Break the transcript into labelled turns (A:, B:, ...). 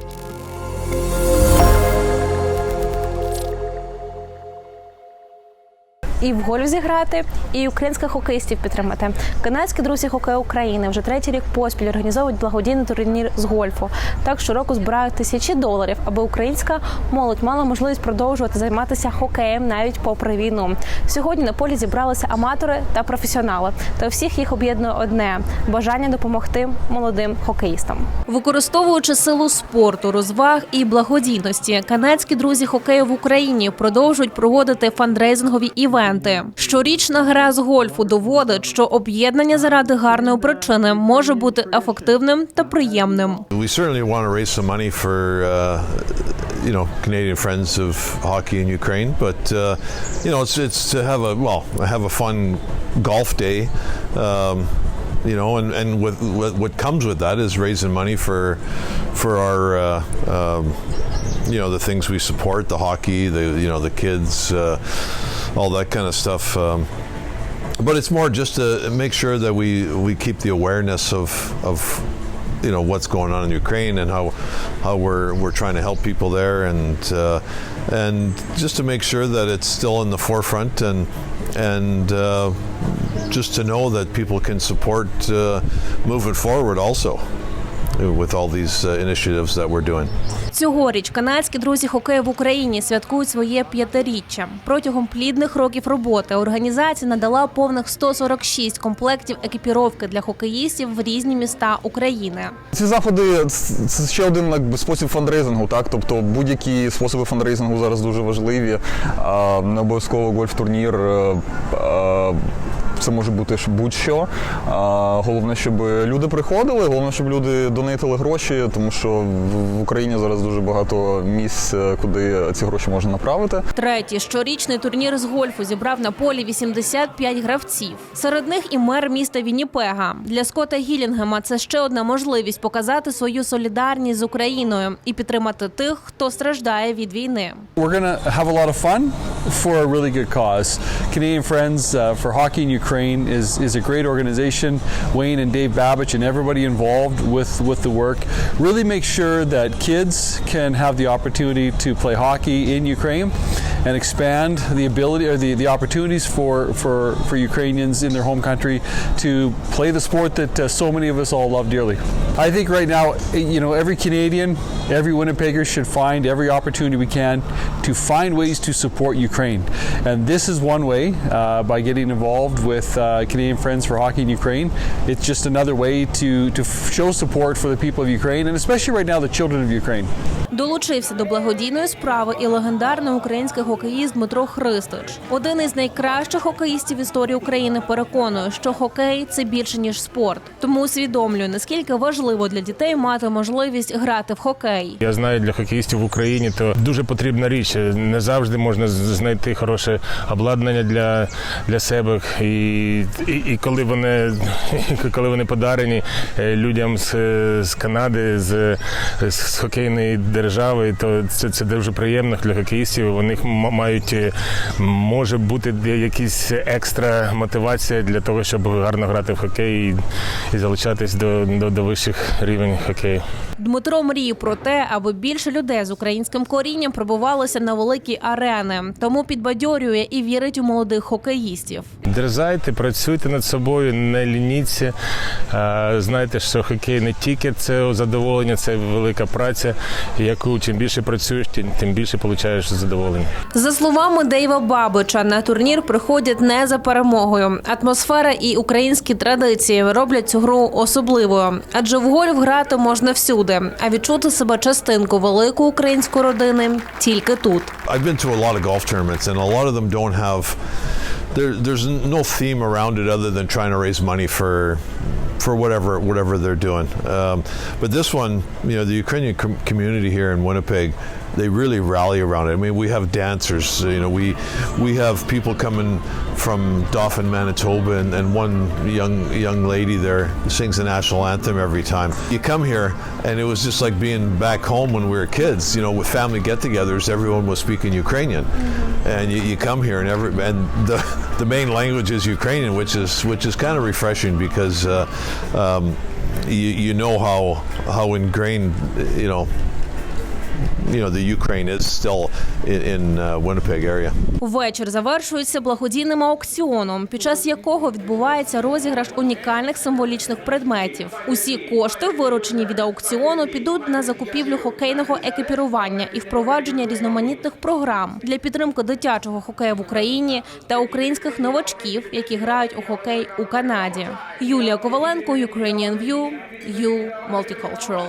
A: Thank you. І в гольф зіграти, і українських хокеїстів підтримати. Канадські друзі хокею України вже третій рік поспіль організовують благодійний турнір з гольфу. Так щороку збирають тисячі доларів, аби українська молодь мала можливість продовжувати займатися хокеєм навіть попри війну. Сьогодні на полі зібралися аматори та професіонали. Та всіх їх об'єднує одне бажання допомогти молодим хокеїстам. Використовуючи силу спорту, розваг і благодійності, канадські друзі хокею в Україні продовжують проводити фандрейзингові івенти. Щорічна гра з гольфу доводить, що об'єднання заради гарної причини може бути ефективним та приємним.
B: Uh, you know, Canadian friends of hockey in Ukraine, but uh, you know, it's it's to have a well, have a fun golf day. Um, you know, and, and with, with what comes with that is raising money for for our uh, um, you know the things we support, the hockey, the you know the kids, uh, all that kind of stuff. Um, but it's more just to make sure that we we keep the awareness of of you know what's going on in Ukraine and how how we're we're trying to help people there and uh, and just to make sure that it's still in the forefront and and uh, just to know that people can support uh, moving forward also with all these uh, initiatives that we're doing.
A: Цьогоріч канадські друзі хокею в Україні святкують своє п'ятиріччя. Протягом плідних років роботи організація надала повних 146 комплектів екіпіровки для хокеїстів в різні міста України.
C: Ці заходи це ще один якби, спосіб фандрейзингу, так? Тобто будь-які способи фандрейзингу зараз дуже важливі. А, Не обов'язково гольф-турнір. Це може бути ж будь-що. А, Головне, щоб люди приходили, головне, щоб люди донейтили гроші, тому що в Україні зараз дуже багато місць, куди ці гроші можна направити.
A: Третій щорічний турнір з гольфу зібрав на полі 85 гравців. Серед них і мер міста Вінніпега. Для Скотта Гілінгема це ще одна можливість показати свою солідарність з Україною і підтримати тих, хто страждає від війни.
D: We're to have a lot of fun for a really good cause. Canadian Friends uh, for Hockey in Ukraine is, is a great organization. Wayne and Dave Babich and everybody involved with, with the work really make sure that kids can have the opportunity to play hockey in Ukraine and expand the ability or the, the opportunities for, for, for Ukrainians in their home country to play the sport that uh, so many of us all love dearly. I think right now, you know, every Canadian, every Winnipegger should find every opportunity we can to find ways to support Ukraine. And this is one way uh, by getting involved with uh, Canadian Friends for Hockey in Ukraine. It's just another way to, to show support for the people of Ukraine and especially right now the children of Ukraine.
A: Долучився до благодійної справи і легендарний український хокеїст Дмитро Христич. Один із найкращих хокеїстів історії України переконує, що хокей це більше ніж спорт. Тому усвідомлює, наскільки важливо для дітей мати можливість грати в хокей.
E: Я знаю, для хокеїстів в Україні то дуже потрібна річ. Не завжди можна знайти хороше обладнання для, для себе. І, і, і коли вони коли вони подарені е, людям з, з Канади, з, з хокейної держави, то це, це дуже приємно для хокеїстів. Них мають е, може бути якісь екстра мотивація для того, щоб гарно грати в хокей і, і залучатись до, до, до вищих рівень хокею.
A: Дмитро мріє про те, аби більше людей з українським корінням пробувалося на великі арени. Тому підбадьорює і вірить у молодих хокеїстів.
E: Дерзайте, працюйте над собою, не лініться. А, Знайте, що хокей не тільки це задоволення, це велика праця, яку чим більше працюєш, тим- тим більше отримуєш задоволення.
A: За словами Дейва Бабича, на турнір приходять не за перемогою. Атмосфера і українські традиції роблять цю гру особливою, адже в гольф грати можна всюди, а відчути себе частинку великої української родини тільки тут.
B: I've been to a lot of golf tournaments, and a lot of them don't have. There, there's no theme around it other than trying to raise money for, for whatever whatever they're doing. Um, but this one, you know, the Ukrainian com- community here in Winnipeg, they really rally around it. I mean, we have dancers. You know, we we have people coming from Dauphin, Manitoba, and, and one young young lady there sings the national anthem every time. You come here, and it was just like being back home when we were kids. You know, with family get-togethers, everyone was speaking Ukrainian, and you, you come here, and every and the the main language is Ukrainian, which is which is kind of refreshing because. Uh, um, you, you know how how ingrained you know you know the Ukraine is still in, uh, Winnipeg area.
A: Вечір завершується благодійним аукціоном, під час якого відбувається розіграш унікальних символічних предметів. Усі кошти, виручені від аукціону, підуть на закупівлю хокейного екіпірування і впровадження різноманітних програм для підтримки дитячого хокею в Україні та українських новачків, які грають у хокей у Канаді. Юлія Коваленко, Ukrainian View, You Multicultural.